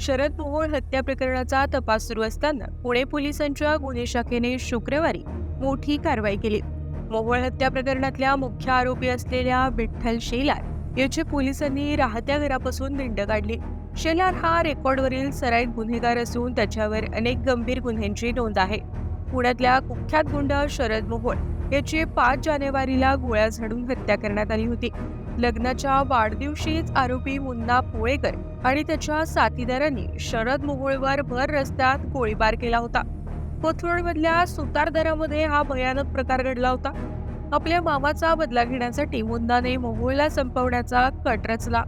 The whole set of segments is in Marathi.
शरद मोहोळ हत्या प्रकरणाचा तपास सुरू असताना पुणे पोलिसांच्या गुन्हे शाखेने शुक्रवारी मोठी कारवाई केली. मोहोळ हत्या प्रकरणातल्या मुख्य आरोपी असलेल्या विठ्ठल शेलार याची पोलिसांनी राहत्या घरापासून धिंड काढली. शेलार हा रेकॉर्डवरील सराईत गुन्हेगार असून त्याच्यावर अनेक गंभीर गुन्ह्यांची नोंद आहे. पुण्यातल्या कुख्यात गुंड शरद मोहोळ याची पाच जानेवारीला गोळ्या झाडून हत्या करण्यात आली होती. लग्नाच्या वाढदिवशीच आरोपी मुन्ना पोळेकर आणि त्याच्या साथीदारांनी शरद मोहोळवर भर रस्त्यात गोळीबार केला होता. कोथरूडमधल्या सुतारदरामध्ये हा भयानक प्रकार घडला होता. आपल्या मामाचा बदला घेण्यासाठी मुन्नाने मोहोळला संपवण्याचा कट रचला.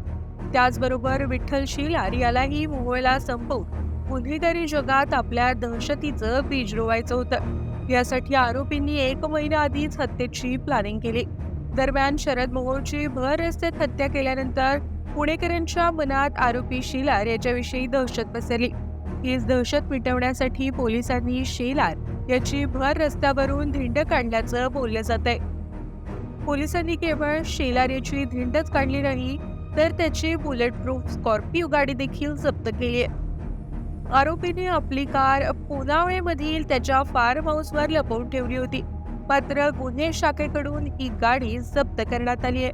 त्याचबरोबर विठ्ठल शिलार यालाही मोहोळला संपवून गुन्हेगारी जगात आपल्या दहशतीचं बीज रोवायचं होतं. यासाठी आरोपींनी एक महिना आधीच हत्येची प्लॅनिंग केली. दरम्यान शरद मोहोळची भर रस्त्यात हत्या केल्यानंतर पुणेकरांच्या मनात आरोपी शेलार याच्याविषयी दहशत पसरली. हीच दहशत मिटवण्यासाठी पोलिसांनी शेलार याची भर रस्त्यावरून धिंड काढल्याचं बोललं जात आहे पोलिसांनी केवळ शेलार याची धिंडच काढली नाही तर त्याची बुलेट प्रूफ स्कॉर्पिओ गाडी देखील जप्त केली आहे. आरोपीने आपली कार पुनावळेमधील त्याच्या फार्म हाऊसवर लपवून ठेवली होती. मात्र गुन्हे शाखेकडून ही गाडी जप्त करण्यात आली आहे.